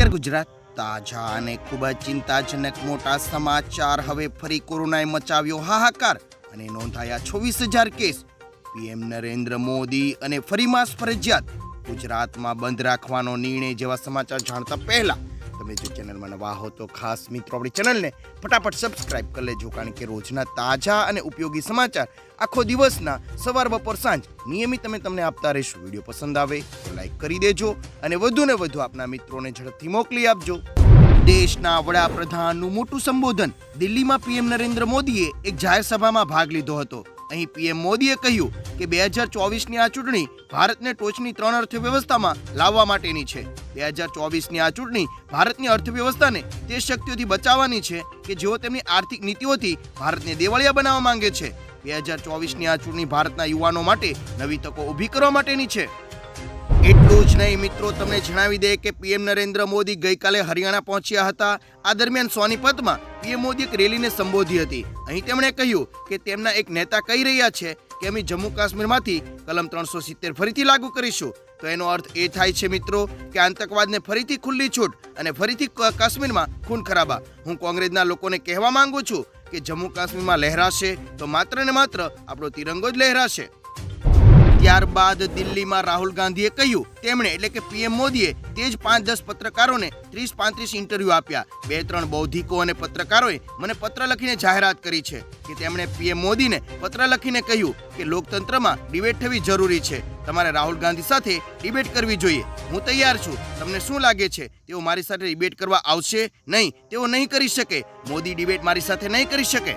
નમસ્કાર ગુજરાત. તાજા અને ખૂબ જ ચિંતાજનક મોટા સમાચાર. હવે ફરી કોરોનાએ મચાવ્યો હાહાકાર અને નોંધાયા છવ્વીસ હજાર કેસ. પીએમ નરેન્દ્ર મોદી અને ફરી માસ ફરજિયાત. ગુજરાતમાં બંધ રાખવાનો નિર્ણય જેવા સમાચાર જાણતા પહેલા તમે જો ચેનલમાં નવા હો તો ખાસ મિત્રો આપણી ચેનલને ફટાફટ સબસ્ક્રાઇબ કરી લેજો, કારણ કે રોજના તાજા અને ઉપયોગી સમાચાર આખો દિવસના સવાર, બપોર, સાંજ નિયમિત અમે તમને આપતા રહીશું. વીડિયો પસંદ આવે તો લાઇક કરી દેજો અને વધુ ને વધુ આપના મિત્રોને ઝડપથી મોકલી આપજો. દેશના વડાપ્રધાનનું મોટું સંબોધન દિલ્હીમાં પીએમ નરેન્દ્ર મોદીએ એક જાહેર સભામાં ભાગ લીધો હતો. અહીં પીએમ મોદીએ કહ્યું કે બે હજાર ચોવીસની આ ચૂંટણી ભારતને ટોચની ત્રણ અર્થવ્યવસ્થામાં લાવવા માટેની છે. બે હજાર ચોવીસની આ ચૂંટણી ભારતની અર્થવ્યવસ્થાને તે શક્તિઓથી બચાવવાની છે કે જેઓ તેમની આર્થિક નીતિઓથી ભારતને દેવાળિયા બનાવવા માંગે છે. બે હજાર ચોવીસની આ ચૂંટણી ભારતના યુવાનો માટે નવી તકો ઊભી કરવા માટેની છે. એટલું જ નહીં મિત્રો, તમને જણાવી દે કે પીએમ નરેન્દ્ર મોદી ગઈકાલે હરિયાણા પહોંચ્યા હતા. આ દરમિયાન સોનીપતમાં પીએમ મોદીએ એક રેલીને સંબોધી હતી. અહીં તેમણે કહ્યું કે તેમના એક નેતા કહી રહ્યા છે કે અમે જમ્મુ કાશ્મીરમાંથી કલમ ત્રણસો સિત્તેર ફરીથી લાગુ કરીશું. તો એનો અર્થ એ થાય છે મિત્રો કે આતંકવાદને ફરીથી ખુલ્લી છૂટ અને ફરીથી કાશ્મીરમાં ખૂન ખરાબા. હું કોંગ્રેસના લોકોને કહેવા માંગુ છું કે જમ્મુ કાશ્મીરમાં લહેરાશે તો માત્ર ને માત્ર આપણો તિરંગો જ લહેરાશે. ત્યારબાદ દિલ્હીમાં રાહુલ ગાંધીએ કહ્યું, તેમણે એટલે કે પીએમ મોદીએ તે જ પાંચ દસ પત્રકારોને ત્રીસ પાંત્રીસ ઇન્ટરવ્યૂ આપ્યા. બે ત્રણ બૌદ્ધિકો અને પત્રકારોએ મને પત્ર લખીને જાહેરાત કરી છે કે તેમણે પીએમ મોદીને પત્ર લખીને કહ્યું કે લોકતંત્રમાં ડિબેટ થવી જરૂરી છે. તમારે રાહુલ ગાંધી સાથે ડિબેટ કરવી જોઈએ. હું તૈયાર છું. તમને શું લાગે છે? તેઓ મારી સાથે ડિબેટ કરવા આવશે નહીં. તેઓ નહીં કરી શકે. મોદી ડિબેટ મારી સાથે નહીં કરી શકે.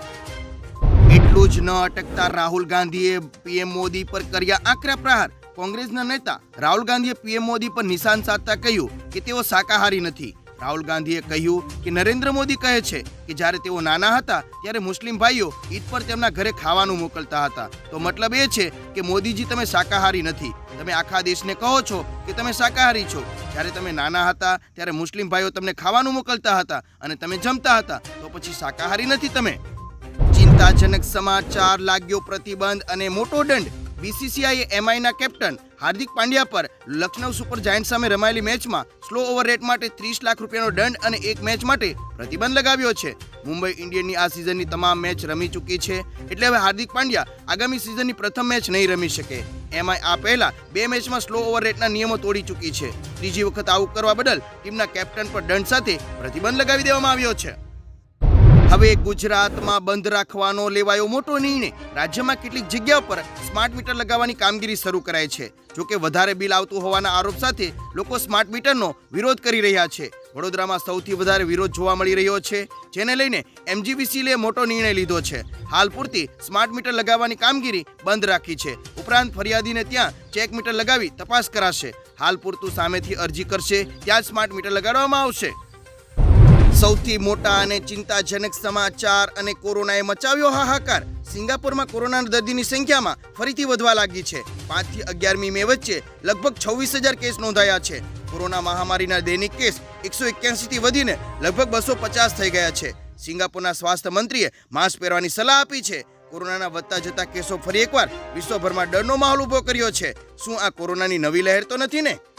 જ ન અટકતા રાહુલ ગાંધીએ પીએમ મોદી પર કર્યા આકરા પ્રહાર. કોંગ્રેસના નેતા રાહુલ ગાંધીએ પીએમ મોદી પર નિશાન સાધતા કહ્યું કે તેઓ શાકાહારી નથી. રાહુલ ગાંધીએ કહ્યું કે નરેન્દ્ર મોદી કહે છે કે જ્યારે તેઓ નાના હતા ત્યારે મુસ્લિમ ભાઈઓ ઈદ પર તેમના ઘરે ખાવાનું મોકલતા હતા. તો મતલબ એ છે કે મોદીજી તમે શાકાહારી નથી. તમે આખા દેશને કહો છો કે તમે શાકાહારી છો. જ્યારે તમે નાના હતા ત્યારે મુસ્લિમ ભાઈઓ તમને ખાવાનું મોકલતા હતા અને તમે જમતા હતા. તો પછી શાકાહારી નથી તમે. ચિંતાજનક સમાચાર લાગ્યો પ્રતિબંધ અને મોટો દંડ. બીસીસીઆઈએ એમઆઈના કેપ્ટન હાર્દિક પાંડ્યા પર લખનૌ સુપર જાયન્ટ સામે રમાયેલી મેચમાં સ્લો ઓવર રેટ માટે ત્રીસ લાખ રૂપિયાનો દંડ અને એક મેચ માટે પ્રતિબંધ લગાવ્યો છે. મુંબઈ ઇન્ડિયનની આ સિઝનની તમામ મેચ રમી ચૂકી છે. એટલે હવે હાર્દિક પાંડ્યા આગામી સિઝનની પ્રથમ મેચ નહીં રમી શકે. એમઆઈ આ પહેલા બે મેચમાં સ્લો ઓવર રેટના નિયમો તોડી ચૂકી છે. ત્રીજી વખત આવું કરવા બદલ ટીમના કેપ્ટન પર દંડ સાથે પ્રતિબંધ લગાવી દેવામાં આવ્યો છે. હવે ગુજરાતમાં બંધ રાખવાનો લેવાયો મોટો નિર્ણય. રાજ્યમાં કેટલીક જગ્યા પર સ્માર્ટ મીટર લગાવવાની કામગીરી શરૂ કરાઈ છે. જોકે વધારે બિલ આવતું હોવાના આરોપ સાથે લોકો સ્માર્ટ મીટરનો વિરોધ કરી રહ્યા છે. વડોદરામાં સૌથી વધારે વિરોધ જોવા મળી રહ્યો છે, જેને લઈને એમજીવીસીલે મોટો નિર્ણય લીધો છે. હાલ પૂરતી સ્માર્ટ મીટર લગાવવાની કામગીરી બંધ રાખી છે. ઉપરાંત ફરિયાદીને ત્યાં ચેક મીટર લગાવી તપાસ કરાશે. હાલ પૂરતું સામેથી અરજી કરશે, ત્યાં જ સ્માર્ટ મીટર લગાડવામાં આવશે. સૌથી મોટા અને ચિંતાજનક સમાચાર અને કોરોનાએ મચાવ્યો હાહાકાર. સિંગાપુરમાં કોરોના દર્દીની સંખ્યામાં ફરીથી વધવા લાગી છે. પાંચથી અગિયારમી મે વચ્ચે લગભગ છવ્વીસ હજાર કેસ નોંધાયા છે. કોરોના મહામારીના દૈનિક કેસ એકસો એક્યાસીથી વધીને લગભગ બસો પચાસ થઈ ગયા છે. સિંગાપુરના સ્વાસ્થ્ય મંત્રીએ માસ્ક પહેરવાની સલાહ આપી છે. કોરોનાના વધતા જતા કેસો ફરી એકવાર વિશ્વભરમાં ડરનો માહોલ ઊભો કર્યો છે. શું આ કોરોનાની નવી લહેર તો નથી ને?